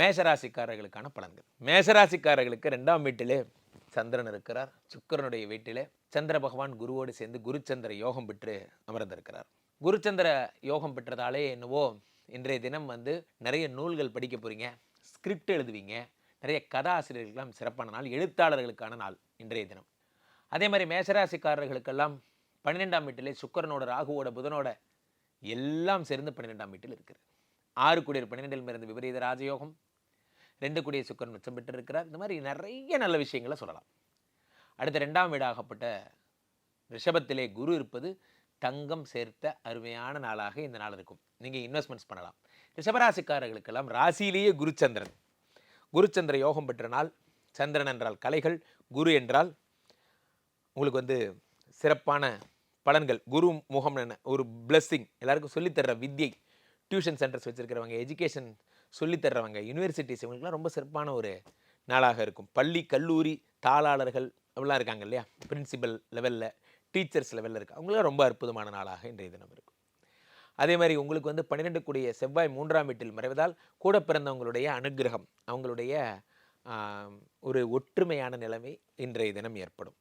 மேஷராசிக்காரர்களுக்கான பலன்கள். மேஷராசிக்காரர்களுக்கு ரெண்டாம் வீட்டிலே சந்திரன் இருக்கிறார். சுக்கிரனுடைய வீட்டிலே சந்திர பகவான் குருவோடு சேர்ந்து குருச்சந்திர யோகம் பெற்று அமர்ந்திருக்கிறார். குருச்சந்திர யோகம் பெற்றதாலே என்னவோ இன்றைய தினம் வந்து நிறைய நூல்கள் படிக்க போறீங்க ஸ்கிரிப்ட் எழுதுவீங்க நிறைய கதாசிரியர்களுக்கெல்லாம் சிறப்பான நாள் எழுத்தாளர்களுக்கான நாள் இன்றைய தினம். அதே மாதிரி மேசராசிக்காரர்களுக்கெல்லாம் பன்னிரெண்டாம் வீட்டிலே சுக்கரனோட ராகுவோட புதனோட எல்லாம் சேர்ந்து பன்னிரெண்டாம் வீட்டில் இருக்குது ஆறு குடியர் பன்னிரெண்டில் இருந்து விபரீத ராஜயோகம் ரெண்டு குடிய சுக்கரன் உச்சம் பெற்று இருக்கிறார் இந்த மாதிரி நிறைய நல்ல விஷயங்களை சொல்லலாம். அடுத்த ரெண்டாம் வீடாகப்பட்ட ரிஷபத்திலே குரு இருப்பது தங்கம் சேர்த்த அருமையான நாளாக இந்த நாள் இருக்கும். நீங்கள் இன்வெஸ்ட்மெண்ட்ஸ் பண்ணலாம். ரிஷபராசிக்காரர்களுக்கெல்லாம் ராசியிலேயே குருச்சந்திரன். குருச்சந்திர யோகம் பெற்ற நாள் சந்திரன் என்றால் கலைகள் குரு என்றால் உங்களுக்கு வந்து சிறப்பான பலன்கள். குரு முகம் என்ன? ஒரு பிளஸ்ஸிங் எல்லாருக்கும் சொல்லித்தர்ற வித்யை டியூஷன் சென்டர்ஸ் வச்சுருக்கிறவங்க எஜுகேஷன் சொல்லித்தர்றவங்க யூனிவர்சிட்டிஸ் இவங்களுக்குலாம் ரொம்ப சிறப்பான ஒரு நாளாக இருக்கும். பள்ளி கல்லூரி தாளாளர்கள் அப்படிலாம் இருக்காங்க இல்லையா? பிரின்சிபல் லெவலில் டீச்சர்ஸ் லெவலில் இருக்குது அவங்களாம் ரொம்ப அற்புதமான நாளாக இன்றைய தினம் இருக்கும். அதே மாதிரி உங்களுக்கு வந்து பன்னிரெண்டு கூடிய செவ்வாய் மூன்றாம் வீட்டில் மறைவதால் கூட பிறந்தவங்களுடைய அனுக்கிரகம் அவங்களுடைய ஒரு ஒற்றுமையான நிலைமை இன்றைய தினம் ஏற்படும்.